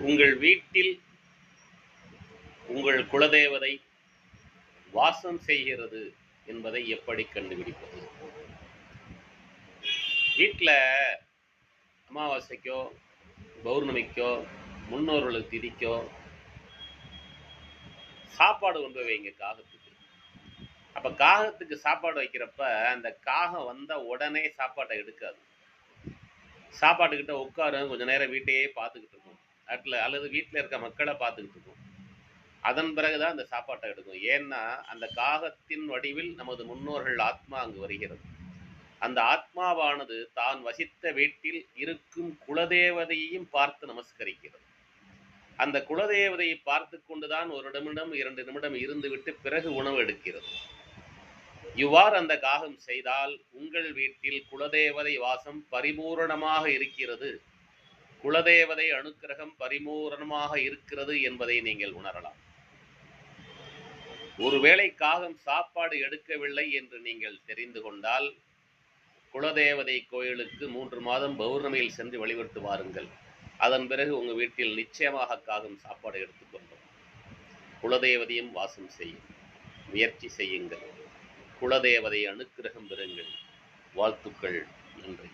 உங்கள் வீட்டில் உங்கள் குலதேவதை வாசம் செய்கிறது என்பதை எப்படி கண்டுபிடிப்பது? வீட்டில் அமாவாசைக்கோ பௌர்ணமிக்கோ முன்னோர்களுக்கு திதிக்கோ சாப்பாடு கொண்டு போய் வைங்க காகத்துக்கு. அப்போ காகத்துக்கு சாப்பாடு வைக்கிறப்ப அந்த காகம் வந்த உடனே சாப்பாட்டை எடுக்காது. சாப்பாட்டுக்கிட்ட உட்காரு கொஞ்ச நேரம் வீட்டையே பார்த்துக்கிட்டு அட்ல அல்லது வீட்டில் இருக்க மக்களை பார்த்துக்கிட்டு இருக்கும். அதன் பிறகுதான் அந்த சாப்பாட்டை எடுக்கும். ஏன்னா அந்த காகத்தின் வடிவில் நமது முன்னோர்கள் ஆத்மா அங்கு வருகிறது. அந்த ஆத்மாவானது தான் வசித்த வீட்டில் இருக்கும் குலதேவதையையும் பார்த்து நமஸ்கரிக்கிறது. அந்த குலதேவதையை பார்த்து கொண்டுதான் ஒரு நிமிடம் இரண்டு நிமிடம் இருந்துவிட்டு பிறகு உணவு எடுக்கிறது. இவ்வாறு அந்த காகம் செய்தால் உங்கள் வீட்டில் குலதேவதை வாசம் பரிபூரணமாக இருக்கிறது. குலதேவதை அனுக்கிரகம் பரிபூரணமாக இருக்கிறது என்பதை நீங்கள் உணரலாம். ஒருவேளை காகம் சாப்பாடு எடுக்கவில்லை என்று நீங்கள் தெரிந்து கொண்டால் குலதேவதை கோயிலுக்கு மூன்று மாதம் பௌர்ணமியில் சென்று வழிபட்டு வாருங்கள். அதன் பிறகு உங்க வீட்டில் நிச்சயமாக காகம் சாப்பாடு எடுத்துக்கொண்டோம் குலதேவதையும் வாசம் செய்யும். முயற்சி செய்யுங்கள். குலதேவதை அனுக்கிரகம் பெறுங்கள். வாழ்த்துக்கள். நன்றி.